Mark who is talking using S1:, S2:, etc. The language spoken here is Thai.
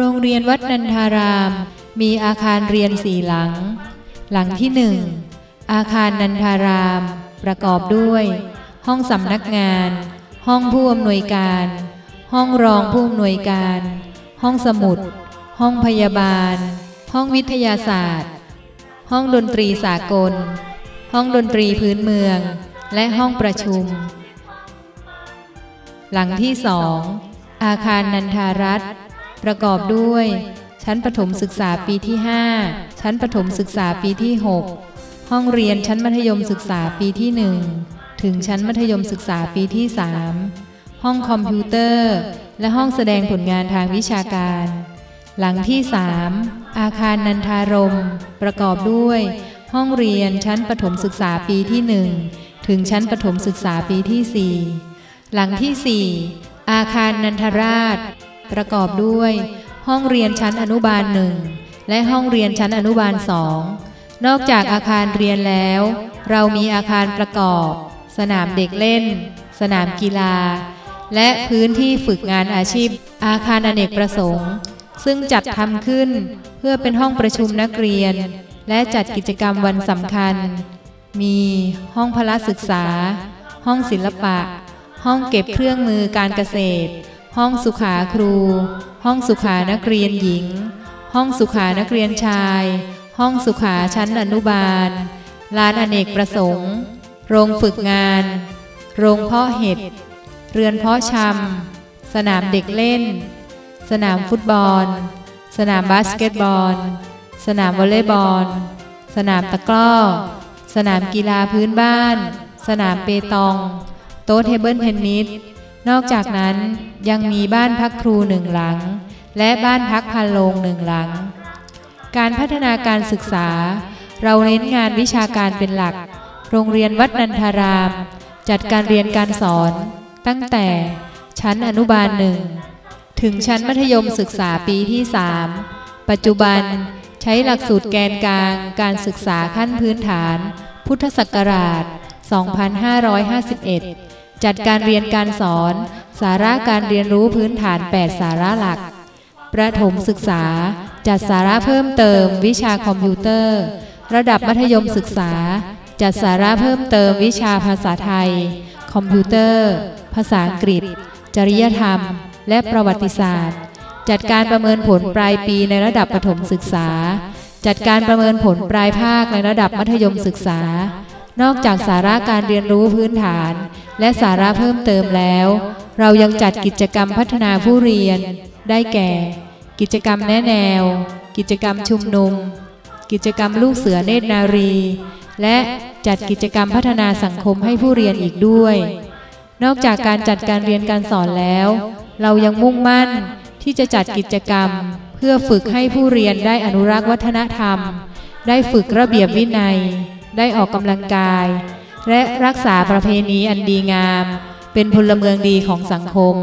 S1: โรงเรียนวัดนันทาราม มีอาคารเรียนสี่หลัง หลังที่หนึ่งอาคารนันทาราม ประกอบด้วย ห้องสำนักงาน ห้องผู้อำนวยการ ห้องรองผู้อำนวยการ ห้องสมุด ห้องพยาบาล ห้องวิทยาศาสตร์ ห้องดนตรีสากล ห้องดนตรีพื้นเมือง และห้องประชุม หลังที่สองอาคารนันทารัตน์ ประกอบด้วย ชั้นประถมศึกษาปีที่ 5 ชั้นประถมศึกษาปีที่ 6 ห้องเรียนชั้นมัธยมศึกษาปีที่ 1 ถึงชั้นมัธยมศึกษาปีที่ 3 ห้องคอมพิวเตอร์ และห้องแสดงผลงานทางวิชาการ หลังที่ 3 อาคารนันทารม ประกอบด้วย ห้องเรียนชั้นประถมศึกษาปีที่ 1 ถึงชั้นประถมศึกษาปีที่ 4 หลังที่ 4 อาคารนันทราช ประกอบด้วย ห้องเรียนชั้นอนุบาลหนึ่งและห้องเรียนชั้นอนุบาลสองนอกจากอาคารเรียนแล้ว เรามีอาคารประกอบ สนามเด็กเล่น สนามกีฬา และพื้นที่ฝึกงานอาชีพ อาคารอเนกประสงค์ ซึ่งจัดทำขึ้นเพื่อเป็นห้องประชุมนักเรียน และจัดกิจกรรมวันสำคัญ มีห้องพละศึกษา ห้องศิลปะ ห้องเก็บเครื่องมือการเกษตร ห้องสุขาครู ห้องสุขานักเรียนหญิง ห้องสุขานักเรียนชาย ห้องสุขาชั้นอนุบาล ลานอเนกประสงค์ โรงฝึกงาน โรงเพาะเห็ด เรือนเพาะชำ สนามเด็กเล่น สนามฟุตบอล สนามบาสเกตบอล สนามวอลเลย์บอล สนามตะกร้อ สนามกีฬาพื้นบ้าน สนามเปตอง โต๊ะเทเบิลเทนนิส นอกจากนั้นยังมีบ้านพักครูหนึ่งหลัง และบ้านพักพันโลงหนึ่งหลัง การพัฒนาการศึกษา เราเน้นงานวิชาการเป็นหลัก โรงเรียนวัดนันทาราม จัดการเรียนการสอน ตั้งแต่ชั้นอนุบาลหนึ่งถึงชั้นมัธยมศึกษาปีที่ 3 ปัจจุบันใช้หลักสูตรแกนกลางการศึกษาขั้นพื้นฐาน พุทธศักราช 2551 จัดการเรียนการสอน สาระการเรียนรู้พื้นฐาน 8 สาระหลัก ประถมศึกษา จัดสาระเพิ่มเติม วิชาคอมพิวเตอร์ ระดับมัธยมศึกษา จัดสาระเพิ่มเติม วิชาภาษาไทย คอมพิวเตอร์ ภาษาอังกฤษ จริยธรรม และประวัติศาสตร์ จัดการประเมินผลปลายปีในระดับประถมศึกษา จัดการประเมินผลปลายภาคในระดับมัธยมศึกษา นอกจากสาระการเรียนรู้พื้นฐาน และสาระเพิ่มเติมแล้ว เรายังจัดกิจกรรมพัฒนาผู้เรียน ได้แก่ กิจกรรมแนะแนว กิจกรรมชุมนุม กิจกรรมลูกเสือเนตรนารี และจัดกิจกรรมพัฒนาสังคมให้ผู้เรียนอีกด้วย นอกจากการจัดการเรียนการสอนแล้ว เรายังมุ่งมั่นที่จะจัดกิจกรรม เพื่อฝึกให้ผู้เรียนได้อนุรักษ์วัฒนธรรม ได้ฝึกระเบียบวินัย ได้ออกกำลังกาย และรักษาประเพณีอันดีงาม เป็นพลเมืองดีของสังคม